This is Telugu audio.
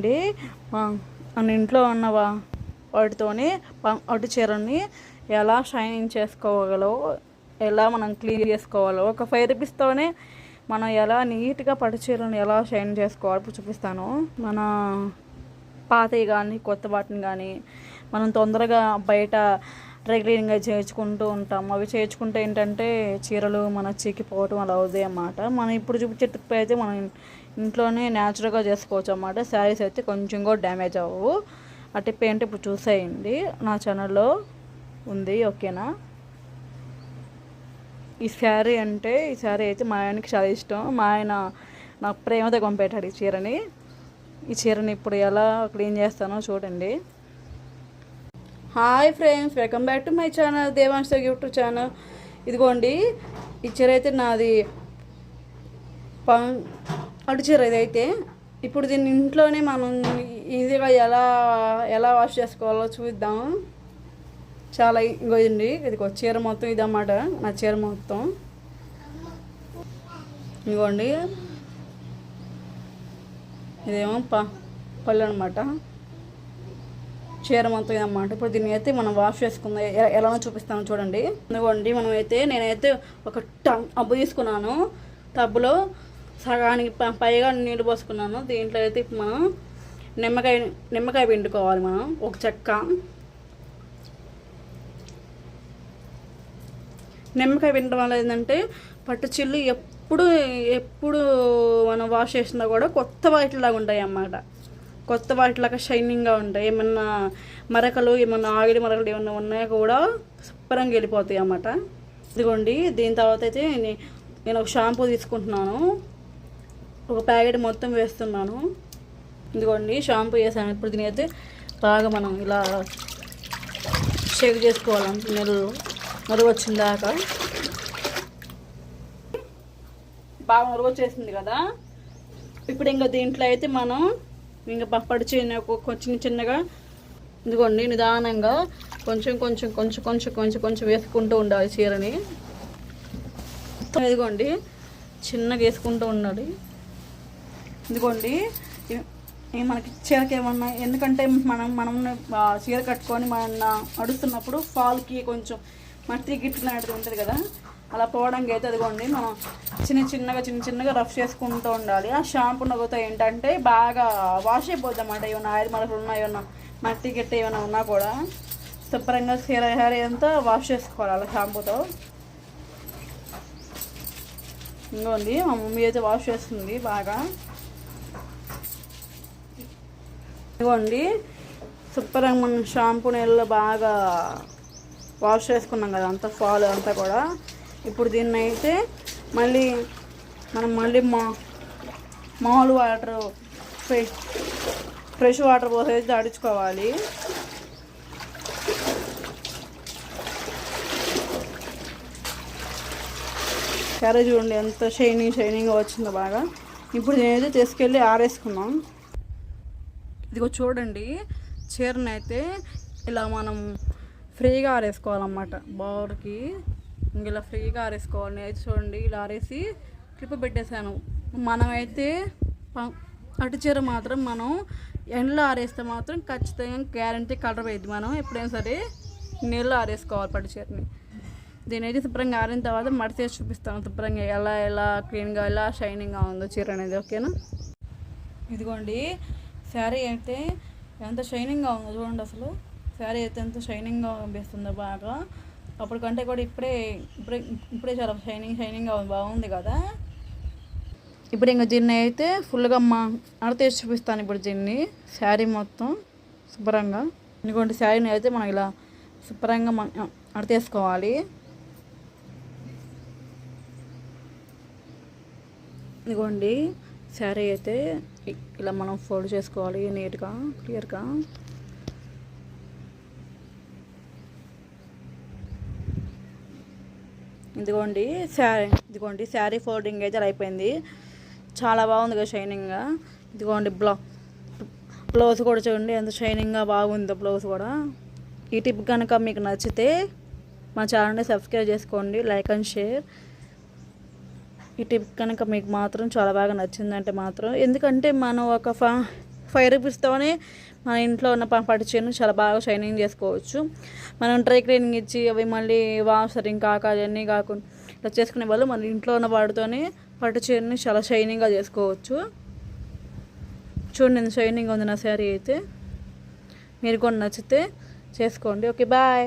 ఇదిగోండి మన ఇంట్లో ఉన్న వాటితోనే వాటి చీరని ఎలా షైనింగ్ చేసుకోగలో ఎలా మనం క్లీన్ చేసుకోవాలో ఒక ఫైవ్ రూపీస్తోనే మనం ఎలా నీట్గా పట్టు చీరను ఎలా షైన్ చేసుకోవాలో చూపిస్తాను. మన పాతవి కానీ కొత్త వాటిని కానీ మనం తొందరగా బయట రెగ్యులర్గా చేర్చుకుంటూ చేయించుకుంటూ ఉంటాం. అవి చేయించుకుంటే ఏంటంటే చీరలు మన చీకిపోవటం అలా అవుతాయి అన్నమాట. మనం ఇప్పుడు చూపించే ట్రిప్ అయితే మనం ఇంట్లోనే న్యాచురల్గా చేసుకోవచ్చు అన్నమాట. శారీస్ అయితే కొంచెం కూడా డ్యామేజ్ అవ్వవు. ఆ టిప్ ఏంటి ఇప్పుడు చూసేయండి. నా ఛానల్లో ఉంది ఓకేనా ఈ శారీ అంటే ఈ శారీ అయితే మా ఆయనకి చాలా ఇష్టం. మా ఆయన నాకు ప్రేమతో పంపేటాడు ఈ చీరని. ఈ చీరని ఇప్పుడు ఎలా క్లీన్ చేస్తానో చూడండి. Hi friends welcome back to my channel Devansha YouTube channel ఇదిగోండి ఈ చీర అయితే నాది. పం- అటు చీర ఇదైతే ఇప్పుడు దీన్ని ఇంట్లోనే మనం ఈజీగా ఎలా ఎలా వాష్ చేసుకోవాలో చూద్దాం. చాలా ఇంకో ఇది ఒక చీర మొత్తం ఇదన్నమాట నా చీర మొత్తం. ఇదిగోండి ఇదేమో ప పళ్ళు అనమాట చీర మొత్తం ఇదన్నమాట. ఇప్పుడు దీన్ని అయితే మనం వాష్ చేసుకుందాం ఎలా ఎలానో చూపిస్తాను చూడండి. ఇదిగోండి మనం అయితే నేనైతే ఒక టబ్ అబ్బు తీసుకున్నాను. టబ్బులో సగానికి ప- పైగా నీళ్ళు పోసుకున్నాను. దీంట్లో అయితే ఇప్పుడు మనం నిమ్మకాయ నిమ్మకాయ పిండుకోవాలి మనం ఒక చెక్క. నిమ్మకాయ పిండడం వల్ల ఏంటంటే పట్టు చిల్లు ఎప్పుడు ఎప్పుడు మనం వాష్ చేసినా కూడా కొత్త వాటిలాగా ఉంటాయి అన్నమాట కొత్త వాటిలాగా షైనింగ్గా ఉంటాయి. ఏమన్నా మరకలు ఏమన్నా ఆగిడి మరకలు ఏమన్నా ఉన్నాయో కూడా శుభ్రంగా వెళ్ళిపోతాయి అన్నమాట ఇదిగోండి దీని తర్వాత అయితే నేను ఒక షాంపూ తీసుకుంటున్నాను. ఒక ప్యాకెట్ మొత్తం వేస్తున్నాను. ఇదిగోండి షాంపూ వేసాను ఇప్పుడు దీని అయితే బాగా మనం ఇలా షేక్ చేసుకోవాలి? నెలలు మరుగు వచ్చిన దాకా బాగా మరుగు వచ్చేసింది కదా? ఇప్పుడు ఇంకా దీంట్లో అయితే మనం ఇంకా పప్పడి చిన్న చిన్న చిన్నగా ఇదిగోండి నిదానంగా కొంచెం కొంచెం కొంచెం కొంచెం కొంచెం కొంచెం వేసుకుంటూ ఉండాలి చీరని. ఇదిగోండి చిన్నగా వేసుకుంటూ ఉండాలి. ఇదిగోండి. ఇవి మనకి చీరకి ఏమన్నా ఎందుకంటే మనం మనం చీర కట్టుకొని మన నడుస్తున్నప్పుడు ఫాల్కి కొంచెం మట్టి గిట్టినట్టు ఉంటుంది కదా. అలా పోవడానికి అయితే అదిగోండి మనం చిన్న చిన్నగా చిన్న చిన్నగా రఫ్ చేసుకుంటూ ఉండాలి. ఆ షాంపూ నవ్వుతో ఏంటంటే బాగా వాష్ అయిపోద్ది అన్నమాట ఏమైనా ఆయిల్ మనకు ఉన్నా ఏమైనా మట్టి గిట్ట ఏమైనా ఉన్నా కూడా శుభ్రంగా చీర హెయిర్ అంతా వాష్ చేసుకోవాలి అలా షాంపూతో. ఇంకోండి మా మమ్మీ అయితే వాష్ చేస్తుంది బాగా. ఇదిగోండి. శుభ్రంగా మనం షాంపూ నీళ్ళలో బాగా వాష్ చేసుకున్నాం కదా అంతా ఫాల్ అంతా కూడా. ఇప్పుడు దీన్ని అయితే మళ్ళీ మనం మళ్ళీ మా మామూలు వాటర్ ఫ్రెష్ ఫ్రెష్ వాటర్ పోసేసి అయితే తడుచుకోవాలి కర్రీ చూడండి ఎంత షైనింగ్ షైనింగ్గా వచ్చిందో బాగా. ఇప్పుడు నేనైతే తీసుకెళ్ళి ఆరేసుకున్నాం ఇదిగో చూడండి చీరని అయితే ఇలా మనం ఫ్రీగా ఆరేసుకోవాలన్నమాట. బోర్కి ఇంక ఇలా ఫ్రీగా ఆరేసుకోవాలి. అయితే చూడండి ఇలా ఆరేసి క్లిప్ పెట్టేశాను. మనమైతే అటు చీర మాత్రం మనం ఎండలో ఆరేస్తే మాత్రం ఖచ్చితంగా గ్యారంటీ కలర్ పోయింది మనం. ఎప్పుడైనా సరే నీళ్ళు ఆరేసుకోవాలి పట్టు చీరని. దీని అయితే శుభ్రంగా ఆరిన తర్వాత మడి చేసి చూపిస్తాను శుభ్రంగా ఎలా ఎలా క్లీన్గా ఎలా షైనింగ్గా ఉందో చీర అనేది ఓకేనా? ఇదిగోండి శారీ అయితే ఎంత షైనింగ్గా ఉందో చూడండి అసలు. శారీ అయితే ఎంత షైనింగ్గా కనిపిస్తుందో బాగా. అప్పటికంటే కూడా ఇప్పుడే ఇప్పుడే ఇప్పుడే చాలా షైనింగ్ షైనింగ్గా ఉంది బాగుంది కదా. ఇప్పుడు ఇంకా దీన్ని అయితే ఫుల్గా మా అడితే చూపిస్తాను ఇప్పుడు దీన్ని. శారీ మొత్తం శుభ్రంగా. ఇదిగోండి శారీని అయితే మనం ఇలా శుభ్రంగా మన అడతేసుకోవాలి ఇదిగోండి శారీ అయితే ఇలా మనం ఫోల్డ్ చేసుకోవాలి నీట్గా క్లియర్గా ఇదిగోండి శారీ ఇదిగోండి శారీ ఫోల్డింగ్ అయితే అయిపోయింది. చాలా బాగుంది కదా షైనింగ్గా ఇదిగోండి బ్లౌ బ్లౌజ్ కూడా చూడండి ఎంత షైనింగ్గా బాగుందో బ్లౌజ్ కూడా. ఈ టిప్ కనుక మీకు నచ్చితే మా ఛానల్ని సబ్స్క్రైబ్ చేసుకోండి లైక్ అండ్ షేర్ ఈ టిప్ కనుక మీకు మాత్రం చాలా బాగా నచ్చిందంటే మాత్రం. ఎందుకంటే మనం ఒక ఫా ఫైవ్ రూపీస్తోనే మన ఇంట్లో ఉన్న పట్టు చీరను చాలా బాగా షైనింగ్ చేసుకోవచ్చు. మనం డ్రై క్లీనింగ్ ఇచ్చి అవి మళ్ళీ వాషరింగ్ కాక అవన్నీ కాకుండా ఇట్లా చేసుకునే వాళ్ళు మన ఇంట్లో ఉన్న వాటితోనే పట్టు చీరని చాలా షైనింగ్గా చేసుకోవచ్చు. చూడండి ఎంత షైనింగ్ ఉంది నా శారీ అయితే. మీరు కూడా నచ్చితే చేసుకోండి. Okay bye.